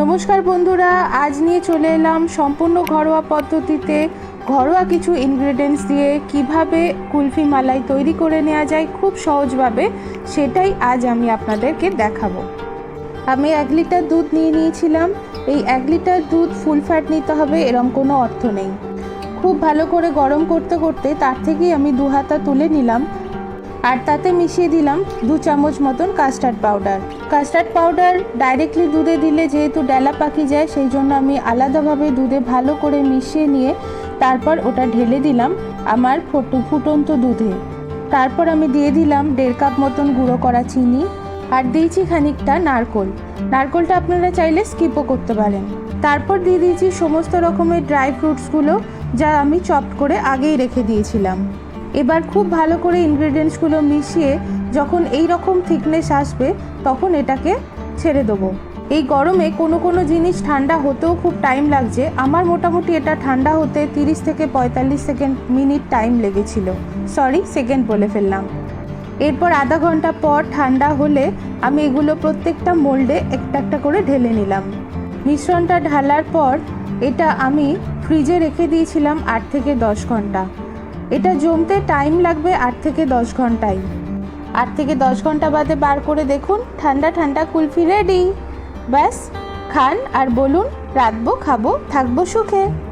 নমস্কার বন্ধুরা, আজ নিয়ে চলে এলাম সম্পূর্ণ ঘরোয়া পদ্ধতিতে ঘরোয়া কিছু ইনগ্রেডিয়েন্টস দিয়ে কীভাবে কুলফি মালাই তৈরি করে নেওয়া যায় খুব সহজভাবে, সেটাই আজ আমি আপনাদেরকে দেখাবো। আমি এক লিটার দুধ নিয়ে নিয়েছিলাম, এই এক লিটার দুধ ফুল ফ্যাট নিতে হবে, এরম কোনো অর্থ নেই। খুব ভালো করে গরম করতে করতে তার থেকেই আমি দু হাতা তুলে নিলাম। আর তাতে মিশিয়ে দিলাম দু চামচ মতন custard powder custard powder directly দুধে দিলে যেহেতু ডেলা পাকি যায়, সেই জন্য আমি আলাদাভাবে দুধে ভালো করে মিশিয়ে নিয়ে তারপর ওটা ঢেলে দিলাম আমার ফটো, ফুটন্ত দুধে। তারপর আমি দিয়ে দিলাম দেড় কাপ মতন গুঁড়ো করা চিনি আর দিয়েছি খানিকটা নারকোল। নারকোলটা আপনারা চাইলে স্কিপও করতে পারেন। তারপর দিয়ে দিয়েছি সমস্ত রকমের ড্রাই ফ্রুটসগুলো যা আমি চপ করে আগেই রেখে দিয়েছিলাম। এবার খুব ভালো করে ইনগ্রেডিয়েন্টসগুলো মিশিয়ে যখন এই রকম থিকনেস আসবে, তখন এটাকে ছেড়ে দেবো। এই গরমে কোনো কোনো জিনিস ঠান্ডা হতেও খুব টাইম লাগছে। আমার মোটামুটি এটা ঠান্ডা হতে তিরিশ থেকে পঁয়তাল্লিশ সেকেন্ড মিনিট টাইম লেগেছিল। সরি সেকেন্ড বলে ফেললাম। এরপর আধা ঘণ্টা পর ঠান্ডা হলে আমি এগুলো প্রত্যেকটা মোল্ডে একটা একটা করে ঢেলে নিলাম। মিশ্রণটা ঢালার পর এটা আমি ফ্রিজে রেখে দিয়েছিলাম আট থেকে দশ ঘণ্টা। এটা জমতে টাইম লাগবে আট থেকে দশ ঘন্টায়। আট থেকে দশ ঘণ্টা বাদে বার করে দেখুন, ঠান্ডা ঠান্ডা কুলফি রেডি ব্যাস, খান আর বলুন রাখব খাব, থাকব সুখে।